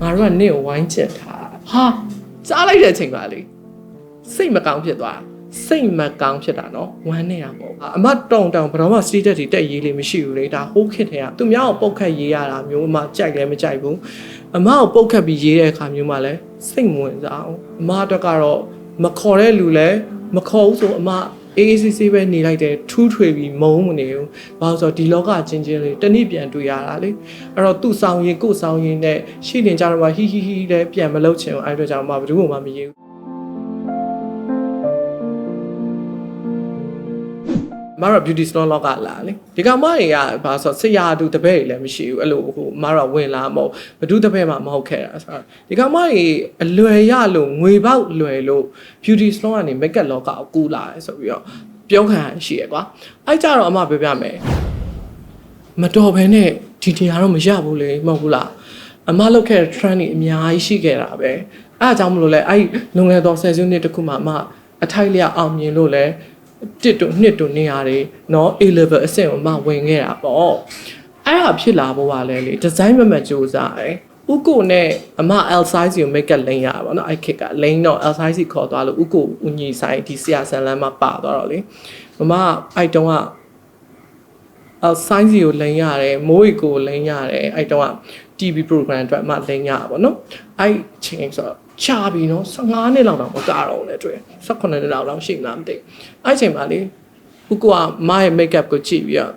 ငါတို့ကနင့်ကိုဝိုင်းချစ်တာဟာကြားလိုက်တဲ့အချိန်ပါလေစိတ်မကောင်းဖြစ်သွားစိတ်မကောင်းဖြစ်တာနော်ဝမ်းနေတာမဟုတ်ဘူးအမတောင်တောင်ဘယ်တော့မှစတီးတက်တွေတက်ရေးလေးမရှိဘူးလေဒါဟိုးခစ်တဲ့ကသူများကိုပုတ်ခတ်ရေးရတာမျိုးအမကြိုက်လည်းမကြိုက်ဘူးအမကိုပုတ်ခတ်ပြီးရေးတဲ့အခါမျိုးမှလည်းစိတ်မဝင်စားအောင်အမအတွက်ကတော့မခေါ်တဲ့လူလည်းမခေါ်ဘူးဆိုအမ အေးအေးဆေးဆေးပဲနေလိုက်တယ်ထူးထွေပြီးမုန်းမနေဘူးဘာလို့ဆိုတော့ဒီလောကချင်းချင်းလေးတနည်းပြန်တွေ့ရတာလေအဲ့တော့သူ့ဆောင်ရင်ကို့ဆောင်ရင်နဲ့ရှိနေကြတော့မှဟီဟီဟီလည်းပြန်မလုပ်ချင်ဘူးအဲ့အတွက်ကြောင့်မှဘယ်သူမှမရေးဘူး မရ beauty salon လောက်ကလာလေဒီကောင်မတွေကဘာဆိုဆရာတူတပည့်တွေလည်းမရှိဘူးအဲ့လိုဟိုမရဝင်လာမဟုတ်ဘဒုတပည့်မှမဟုတ်ခဲ့တာဆိုတော့ဒီကောင်မတွေအလွယ်ရလို့ငွေပေါက်လွယ်လို့ beauty salon ကနေ makeup လောကကိုကူးလာတယ်ဆိုပြီးတော့ပြောခံရှိရကွာအဲ့ကြတော့အမပြောပြမယ်မတော်ဘဲနဲ့ဒီတရားတော့မရဘူးလေမဟုတ်ဘူးလားအမလောက်ခဲ့တဲ့ trend တွေအများကြီးရှိခဲ့တာပဲအဲ့အကြောင်းမလို့လဲအဲ့လုံငယ်တော်ဆယ်စုနှစ်တခုမှအမအထိုက်လျအောင်မြင်လို့လဲ တစ်တို့နှစ်တို့နေရတယ်เนาะ A level အဆင့်ကိုမှဝင်ခဲ့တာပေါ့အဲ့ဒါဖြစ်လာဖို့ကလည်းလေဒီဇိုင်းမမကြိုးစားတယ်ဥကိုနဲ့အမ L size ကို make up လိမ့်ရပါတော့အဲ့ခက်ကလိမ့်တော့ L size ခေါ်သွားလို့ဥကိုဦးညီဆိုင်ဒီဆရာဆန်လမ်းမှာပါသွားတော့လေမမအဲ့တုန်းက L size ကိုလိမ့်ရတယ်မိုးရီကိုလိမ့်ရတယ်အဲ့တုန်းက TV program အတွက်မှလိမ့်ရပါဘောနော်အဲ့ချင်းဆိုတော့ချာပြီနော်15နှစ်လောက်တော့မကတော့လဲတွေ့18နှစ်လောက်တော့ရှိမှမသိအဲ့ချိန်မှာလေဥကကမရဲ့ makeup ကိုကြည့်ပြီးတော့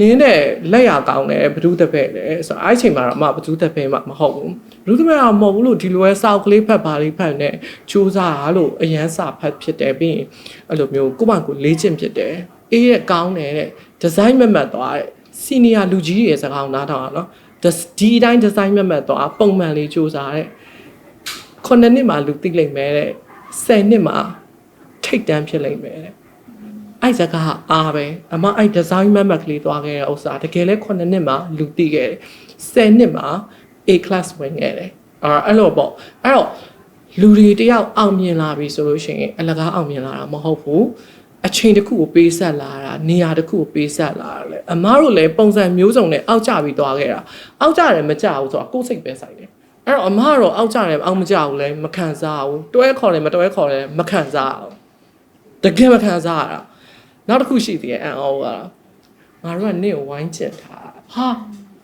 နင်းတဲ့လက်ရကောင်းတယ်ဘဒုတပည့်လေဆိုတော့အဲ့ချိန်မှာတော့အမဘဒုတပည့်မှမဟုတ်ဘူးဘဒုတပည့်ကမဟုတ်ဘူးလို့ဒီလိုပဲစောက်ကလေးဖတ်ပါလေးဖတ်နေစူးစမ်းလို့အရန်စာဖတ်ဖြစ်တယ်ပြီးရင်အဲ့လိုမျိုးကိုယ့်ဘာကိုလေ့ကျင့်ဖြစ်တယ်အေးရကောင်းတယ်တဲ့ဒီဇိုင်းမမတ်သွားတဲ့စီနီယာလူကြီးတွေရဲ့စကားကိုနားထောင်အောင်နော် ဒီအတိုင်းဒီဇိုင်းမမတ်သွားပုံမှန်လေးစူးစမ်းတဲ့ခုနှစ်နှစ်မှလူသိလိမ့်မယ်တဲ့ဆယ်နှစ်မှထိတ်တန်းဖြစ်လိမ့်မယ်တဲ့အဲ့စကားဟာအားပဲအမအဲ့ဒီဇိုင်းမတ်မတ်ကလေးသွားခဲ့တဲ့ဥစ္စာတကယ်လဲခုနှစ်နှစ်မှလူသိခဲ့တယ်ဆယ်နှစ်မှ A class ဝင်ခဲ့တယ်အဲ့အဲ့လိုပေါ့အဲ့တော့လူတွေတယောက်အောင်မြင်လာပြီဆိုလို့ရှိရင်အလကားအောင်မြင်လာတာမဟုတ်ဘူး အချိန်တစ်ခုကိုပေးဆက်လာတာနေရာတစ်ခုကိုပေးဆက်လာတာလေအမားတို့လည်းပုံစံမျိုးစုံနဲ့အောက်ကျပြီးသွားခဲ့တာအောက်ကျတယ်မကြဘူးဆိုတော့ကိုယ်စိတ်ပဲဆိုင်တယ်အဲ့တော့အမကတော့အောက်ကြတယ်အောက်မကြဘူးလဲမခံစားဘူးတွဲခေါ်တယ်မတွဲခေါ်တယ်မခံစားဘူးတကယ်မခံစားရတာနောက်တစ်ခုရှိသေးတယ်အန်အောကငါတို့ကနင့်ကိုဝိုင်းချစ်တာဟာ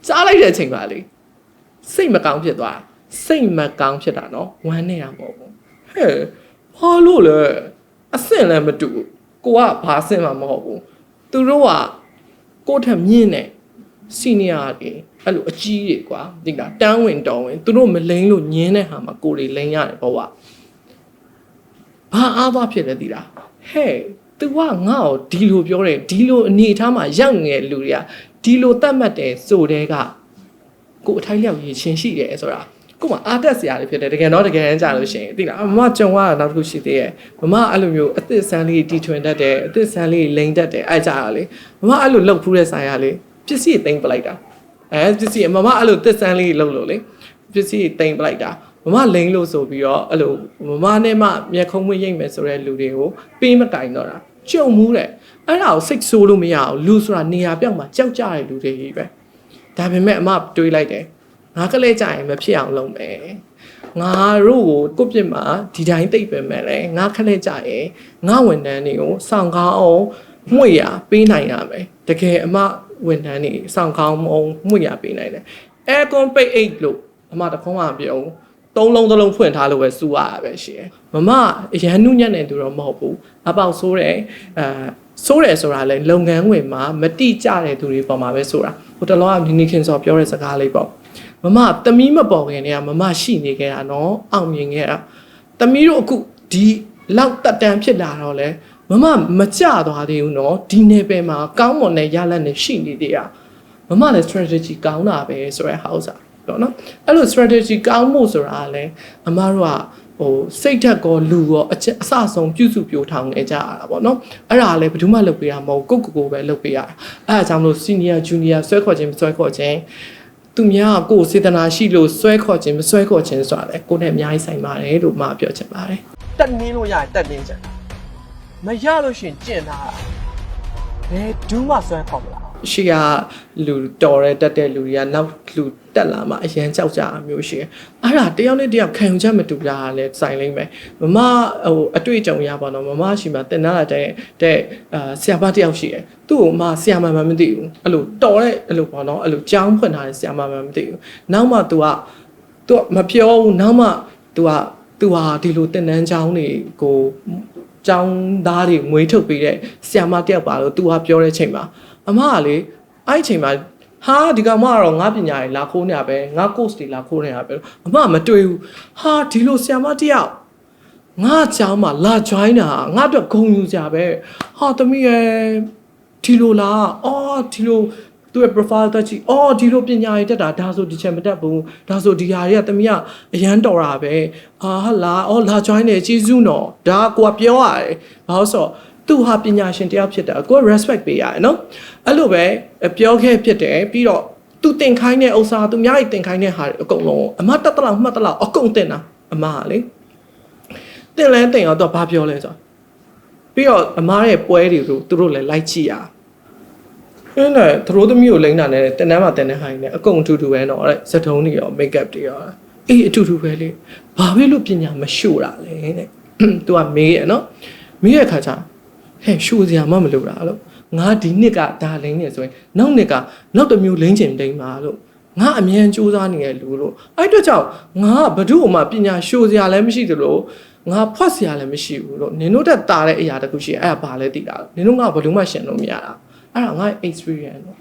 ကြားလိုက်တဲ့အချိန်ပါလေစိတ်မကောင်းဖြစ်သွားစိတ်မကောင်းဖြစ်တာနော်ဝမ်းနေတာမဟုတ်ဘူးဟဲ့ဘာလို့လဲအဆင့်လည်းမတူဘူး ကိုကဘာအဆင့်မှမဟုတ်ဘူးသူတို့ကကိုယ့်ထက်မြင့်နေစီနီယာတွေအဲ့လိုအကြီးတွေကွာဒီကတန်းဝင်တော်ဝင်သူတို့မလိမ့်လို့ညင်းတဲ့ဟာမှာကိုယ်တွေလိမ့်ရတယ်ဘောကဘာအားသွားဖြစ်လဲဒီလားဟဲ့ तू ကငါ့ကိုဒီလိုပြောတယ်ဒီလိုအနေအထားမှာရောက်နေတဲ့လူတွေကဒီလိုတတ်မှတ်တယ်ဆိုတဲ့ကကိုယ်အထိုက်လျောက်ရည်ချင်းရှိတယ်ဆိုတာ ကိုယ်ကအားတက်စရာတွေဖြစ်တယ်တကယ်တော့တကယ်တမ်းကြလို့ရှိရင်သိလားမမကြုံရတာနောက်တစ်ခုရှိသေးရဲ့မမအဲ့လိုမျိုးအသစ်ဆန်းလေးတီထွင်တတ်တယ်အသစ်ဆန်းလေးလိန်တတ်တယ်အဲ့ကြတာလေမမအဲ့လိုလှုပ်ဖူးတဲ့ဆိုင်ရလေပစ္စည်းသိမ့်ပလိုက်တာအဲပစ္စည်းမမအဲ့လိုတစ်ဆန်းလေးလှုပ်လို့လေပစ္စည်းတိမ်ပလိုက်တာမမလိန်လို့ဆိုပြီးတော့အဲ့လိုမမနဲ့မှမျက်ခုံးမရိပ်မယ်ဆိုတဲ့လူတွေကိုပေးမတိုင်တော့တာကြုံမှုတဲ့အဲ့ဒါကိုစိတ်ဆိုးလို့မရအောင်လူဆိုတာနေရာပြောက်မှာကြောက်ကြတဲ့လူတွေကြီးပဲဒါပေမဲ့အမတွေးလိုက်တယ် ငါကလေးကြရင်မဖြစ်အောင်လုပ်မယ်ငါတို့ကိုကိုပြစ်မှာဒီတိုင်းသိပ်ပဲမဲ့လေငါခလေးကြရင်ငါဝန်ထမ်းတွေကိုစောင့်ကောင်းအောင်မှုရပေးနိုင်ရမယ်တကယ်အမဝန်ထမ်းတွေစောင့်ကောင်းအောင်မှုရပေးနိုင်တယ်အဲကွန်ပိတ်အိတ်လို့အမတခုံးမှပြောသုံးလုံးသုံးလုံးဖွင့်ထားလို့ပဲစူရတာပဲရှင်မမအရန်နုညံ့နေသူတော့မဟုတ်ဘူးအပေါက်ဆိုးတယ်အဲဆိုးတယ်ဆိုတာလဲလုပ်ငန်းဝင်မှာမတိကျတဲ့သူတွေပေါ်မှာပဲဆိုတာဟိုတလောကနီနီခင်စောပြောတဲ့စကားလေးပေါ့ မမသမီးမပေါ်ခင်တည်းကမမရှိနေခဲ့တာနော်အောင်မြင်ခဲ့တာသမီးတို့အခုဒီလောက်တက်တန်ဖြစ်လာတော့လဲမမမကြသွားသေးဘူးနော်ဒီနယ်ပယ်မှာကောင်းမွန်တဲ့ရလဒ်နဲ့ရှိနေသေးတာမမလည်း strategy ကောင်းတာပဲဆိုရဲ house อ่ะတော့နော်အဲ့လို strategy ကောင်းမှုဆိုတာကလည်းအမတို့ကဟိုစိတ်ဓာတ်ကောလူရောအချက်အစဆုံးပြုစုပြိုထောင်နေကြရတာပေါ့နော်အဲ့ဒါလည်းဘယ်သူမှလုပ်ပေးတာမဟုတ်ကိုယ့်ကိုယ်ကိုပဲလုပ်ပေးရတာအဲ့ဒါကြောင့်မလို့ senior junior ဆွဲခေါ်ခြင်းမဆွဲခေါ်ခြင်း သူများကကိုယ်စေတနာရှိလို့ဆွဲခေါ်ခြင်းမဆွဲခေါ်ခြင်းဆိုတာလေကိုယ်နဲ့အများကြီးဆိုင်ပါတယ်လို့မှပြောချင်ပါတယ်တက်နင်းလို့ရရင်တက်နင်းချင်မရလို့ရှရင်ကျင့်ထားတာဘယ်ဒူးမှဆွဲခေါ်မလား ရှေ့ကလူတော်တဲ့တက်တဲ့လူတွေကနောက်လူတက်လာမှအရန်ကြောက်ကြတာမျိုးရှိတယ်အဲ့ဒါတယောက်နဲ့တယောက်ခံယူချက်မတူတာလည်းစိုင်လိမ့်မယ်မမဟိုအတွေ့အကြုံရပါတော့မမရှိမှတင်လာတဲ့တဲ့အာဆရာမတယောက်ရှိတယ်သူ့ကိုမှဆရာမမှမသိဘူးအဲ့လိုတော်တဲ့အဲ့လိုပေါ့နော်အဲ့လိုကြောင်းဖွင့်ထားတဲ့ဆရာမမှမသိဘူးနောက်မှ तू က तू မပြောဘူးနောက်မှ तू က तू ဟာဒီလိုတင်တန်းချောင်းတွေကိုចောင်းသားတွေမွေးထုတ်ပေးတဲ့ဆရာမတယောက်ပါလို့ तू ဟာပြောတဲ့ချိန်မှာ အမကလေအဲ့ဒီချိန်မှာဟာဒီကောင်မကတော့ငါပညာရေးလာခိုးနေတာပဲငါ course တွေလာခိုးနေတာပဲအမမတွေ့ဘူးဟာဒီလိုဆရာမတယောက်ငါเจ้าမှာလာ join တာငါအတွက်ဂုဏ်ယူကြပဲဟာသမီးရဲ့ဒီလိုလားအော်ဒီလိုသူ့ရဲ့ profile တက်ကြည့်အော်ဒီလိုပညာရေးတက်တာဒါဆိုဒီချက်မတက်ဘူးဒါဆိုဒီဟာတွေကသမီးကအရန်တော်တာပဲအာဟာလာအော်လာ join နေကျေးဇူးနော်ဒါကကိုကပြောရတယ်ဘာလို့ဆိုတော့ သူဟာပညာရှင်တယောက်ဖြစ်တာကိုက respect ပေးရတယ်နော်အဲ့လိုပဲပြောခဲ့ဖြစ်တယ်ပြီးတော့သူတင်ခိုင်းတဲ့ဥစ္စာသူများကြီးတင်ခိုင်းတဲ့ဟာတွေအကုန်လုံးအမတက်တလောက်မှတ်တလောက်အကုန်တင်တာအမကလေတင်လဲတင်တော့တော့ဘာပြောလဲဆိုတော့ပြီးတော့အမားရဲ့ပွဲတွေကိုသူတို့လည်းလိုက်ကြည့်ရအဲ့နဲ့သရိုးသမီးကိုလိမ့်တာနဲ့တင်တန်းမှာတင်တဲ့ဟိုင်းနဲ့အကုန်အတူတူပဲတော့တဲ့စထုံးတွေရော make up တွေရောအေးအတူတူပဲလေဘာဖြစ်လို့ပညာမရှို့တာလဲတဲ့သူကမေးရနော်မေးရခါကျ ဟဲ့ရှို့စရာမှမလိုတာလို့ငါဒီနှစ်ကဒါလိမ့်နေဆိုရင်နောက်နှစ်ကနောက်တစ်မျိုးလိမ့်ချင်လိမ့်ပါလို့ငါအမြန်စူးစမ်းနေရလူလို့အဲ့အတွက်ကြောင့်ငါဘ ᱹ မှပညာရှို့စရာလည်းမရှိသလိုငါဖွက်စရာလည်းမရှိဘူးလို့နင်တို့တက်တာတဲ့အရာတခုရှိအဲ့ဒါဘာလဲသိတာနင်တို့ငါဘ ᱹ မှရှင်လို့မရတာအဲ့ဒါငါ experience လို့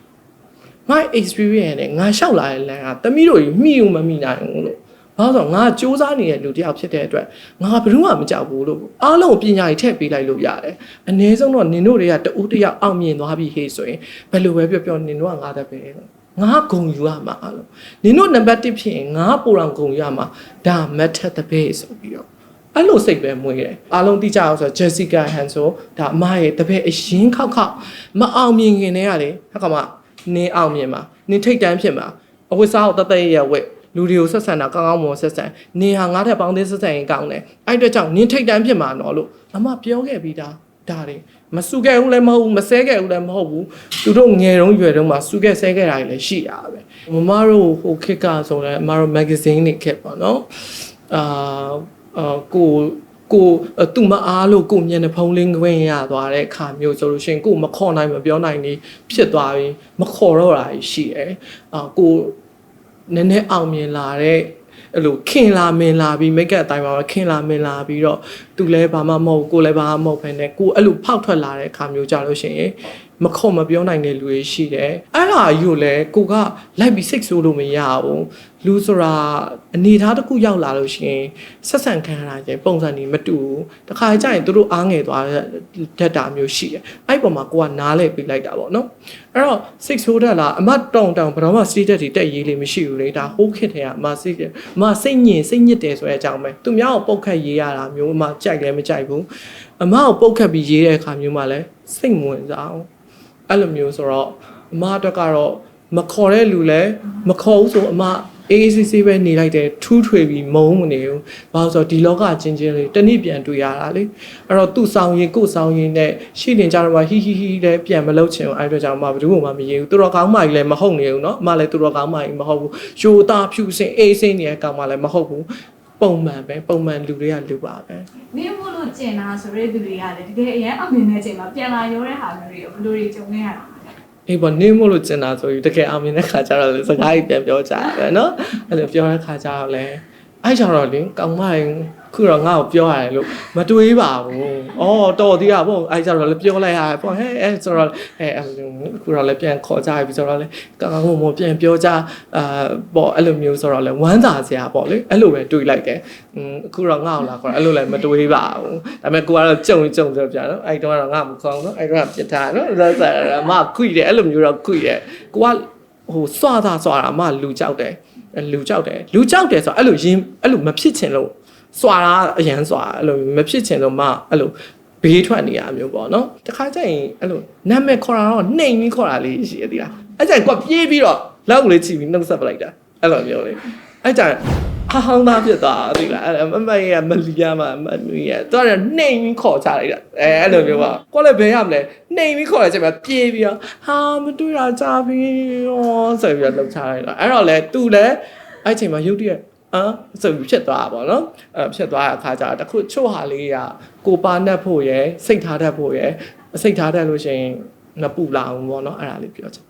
ငါ experience နဲ့ငါလျှောက်လာတဲ့လမ်းကတမီးတို့ကြီးမိုံမမိနိုင်ဘူးလို့ ဘာလို့ဆိုတော့ငါစူးစမ်းနေတဲ့လူတစ်ယောက်ဖြစ်တဲ့အတွက်ငါဘ ᱹ မှမကြောက်ဘူးလို့အားလုံးပညာကြီးထည့်ပေးလိုက်လို့ရတယ်အ ਨੇ ဆုံးတော့နင်တို့တွေကတူတယောက်အောင်မြင်သွားပြီဟေ့ဆိုရင်ဘယ်လိုပဲပြောပြောနင်တို့ကငါတပည့်လို့ငါဂုံယူရမှာလို့နင်တို့နံပါတ်1ဖြစ်ရင်ငါပိုတော်ဂုံယူရမှာဒါ matter တပည့်ဆိုပြီးတော့အဲ့လိုစိတ်ပဲမွေးတယ်အားလုံးသိကြအောင်ဆိုတော့ Jessica Han ဆိုဒါအမရဲ့တပည့်အရင်ခောက်ခောက်မအောင်မြင်ခင်တည်းကလေဟက်ကမှနင်းအောင်မြင်မှာနင်းထိတ်တန်းဖြစ်မှာအဝတ်စားကိုတသက်ရရဝက် လူတွေကိုဆက်ဆံတာကောင်းကောင်းမွန်ဆက်ဆံနင်ဟာငါ့ထက်ပေါင်းသေးဆက်ဆံရင်ကောင်းတယ်အဲ့အတွက်ကြောင့်နင်ထိတ်တန်းဖြစ်မှာနော်လို့အမပြောခဲ့ပြီးသားဒါတွေမစုခဲ့ဘူးလည်းမဟုတ်ဘူးမဆဲခဲ့ဘူးလည်းမဟုတ်ဘူးသူတို့ငယ်တုန်းရွယ်တုန်းမှာစုခဲ့ဆဲခဲ့တာတွေလည်းရှိတာပဲမမတို့ဟိုခက်ကဆိုလဲအမတို့ magazine တွေခက်ပါနော်အာအာကိုကိုသူ့မအားလို့ကိုမျက်နှာဖုံးလင်းခွင့်ရသွားတဲ့အခါမျိုးဆိုလို့ရှိရင်ကိုမခေါ်နိုင်မပြောနိုင်နေဖြစ်သွားပြီးမခေါ်တော့တာရှိတယ်အာကို နည်းနည်းအောင်မြင်လာတဲ့အဲ့လိုခင်လာမင်လာပြီးမိတ်ကပ်အတိုင်းပါပဲခင်လာမင်လာပြီးတော့သူလည်းဘာမှမဟုတ်ကိုလည်းဘာမှမဟုတ်ဖ ೇನೆ ကိုအဲ့လိုဖောက်ထွက်လာတဲ့အခါမျိုးကြလို့ရှိရင်မခေါ်မပြောနိုင်တဲ့လူတွေရှိတယ်အဲ့ဒါကြီးကိုလည်းကိုကလိုက်ပြီးစိတ်ဆိုးလို့မရဘူးလူဆိုတာအနေထားတစ်ခုရောက်လာလို့ရှိရင်ဆက်ဆံခံရတာကျပုံစံတွေမတူဘူးတခါကျရင်သူတို့အားငယ်သွားတတ်တာမျိုးရှိတယ်အဲ့ဒီပုံမှာကိုကနားလဲပြီးလိုက်တာပေါ့နော်အဲ့တော့စိတ်ဆိုးတတ်လားအမတောင်တောင်ဘယ်တော့မှစတီးတက်တွေတက်ရေးလေးမရှိဘူးလေဒါဟိုးခစ်ထဲကအမစိတ်အမစိတ်ညင်စိတ်ညစ်တယ်ဆိုတဲ့အကြောင်းပဲသူများကိုပုတ်ခတ်ရေးရတာမျိုးအမကြိက်လည်းမကြိုက်ဘူးအမကိုပုတ်ခတ်ပြီးရေးတဲ့အခါမျိုးမှလည်းစိတ်မဝင်စားအောင်အဲ့လိုမျိုးဆိုတော့အမအတွက်ကတော့မခေါ်တဲ့လူလည်းမခေါ်ဘူးဆိုအမအေးအေးဆေးဆေးပဲနေလိုက်တယ်ထူးထွေပြီးမုန်းမနေဘူး။ဘာလို့ဆိုတော့ဒီလောကချင်းချင်းလေးတနည်းပြန်တွေ့ရတာလေ။အဲ့တော့သူ့ဆောင်ရင်ကို့ဆောင်ရင်နဲ့ရှိနေကြတော့မှဟီဟီဟီလည်းပြန်မလုပ်ချင်ဘူးအဲ့အတွက်ကြောင့်မှဘယ်သူမှမရေဘူး။သူတော်ကောင်းမကြီးလည်းမဟုတ်နေဘူးเนาะ။အမလည်းသူတော်ကောင်းမကြီးမဟုတ်ဘူး။ရိုသားဖြူစင်အေးစင်းနေတဲ့ကောင်မလည်းမဟုတ်ဘူး။ ပုံမှန်ပဲပုံမှန်လူတွေကလူပါပဲမင်းဘလို့ကျင်တာဆိုတဲ့လူတွေကလည်းတကယ်အရင်အမြင်နဲ့ကျင်မှာပြန်လာရောတဲ့ဟာမျိုးတွေကိုဘလို့တွေကြုံခဲ့ရတာအေးပေါ့နင်းမို့လို့ကျင်တာဆိုပြီးတကယ်အောင်မြင်တဲ့ခါကျတော့လေစကားကြီးပြန်ပြောကြတယ်နော်အဲ့လိုပြောတဲ့ခါကျတော့လေအဲ့ကျတော့လေကောင်မရင် ခုတော့ငါ့ကိုပြောရတယ်လို့မတွေးပါဘူး။အော်တော်သေးတာပေါ့အဲ့ကြောင့်တော့လေပြောလိုက်ရတယ်ပေါ့ဟဲ့အဲ့ဆိုတော့အဲခုတော့လေပြန်ခေါ်ကြပြီဆိုတော့လေကောင်ကောင်မပြန်ပြောကြအာပေါ့အဲ့လိုမျိုးဆိုတော့လေဝမ်းသာစရာပေါ့လေအဲ့လိုပဲတွေးလိုက်တယ်။อืมအခုတော့ငါ့ကိုလာခေါ်အဲ့လိုလည်းမတွေးပါဘူး။ဒါပေမဲ့ကိုကတော့ကြုံကြုံဆိုပြန်နော်အဲ့တော့တော့ငါမခေါ်နော်အဲ့တော့ပြစ်ထားနော်ဒါဆိုအမခွိတယ်အဲ့လိုမျိုးတော့ခွိတယ်ကိုကဟိုစွာတာစွာတာအမလူကြောက်တယ်လူကြောက်တယ်လူကြောက်တယ်ဆိုတော့အဲ့လိုရင်အဲ့လိုမဖြစ်ချင်လို့ စွာတာအရန်စွာအဲ့လိုမဖြစ်ချင်လို့မအဲ့လိုဘေးထွက်နေရမျိုးပေါ့နော်တခါကျရင်အဲ့လိုနာမည်ခေါ်တာတော့နှိမ်ပြီးခေါ်တာလေးရှိရသေးလားအဲ့ကျရင်ကိုပြေးပြီးတော့လောက်လေးချီပြီးနှုတ်ဆက်ပလိုက်တာအဲ့လိုမျိုးလေအဲ့ကျရင်ဟောင်းသားဖြစ်သွားတာသိလားအဲ့မမရမလီယာမမနူရတော်ရနှိမ်ပြီးခေါ်ချလိုက်တာအဲအဲ့လိုမျိုးပါကိုလည်းဘယ်ရမလဲနှိမ်ပြီးခေါ်လိုက်ချိန်မှာပြေးပြီးတော့ဟာမတွေ့တာကြာပြီဟောဆိုပြီးတော့လှုပ်ချလိုက်တာအဲ့တော့လေသူလည်းအဲ့ချိန်မှာရုတ်တရက် အာဆိုပြီးဖြစ်သွားတာပေါ့နော်အဲ့ဖြစ်သွားတဲ့အခါကျတော့တခုချို့ဟာလေးကကိုပါနှက်ဖို့ရယ်စိတ်ထားတတ်ဖို့ရယ်စိတ်ထားတတ်လို့ရှိရင်မပူလာဘူးပေါ့နော်အဲ့ဒါလေးပြောချင်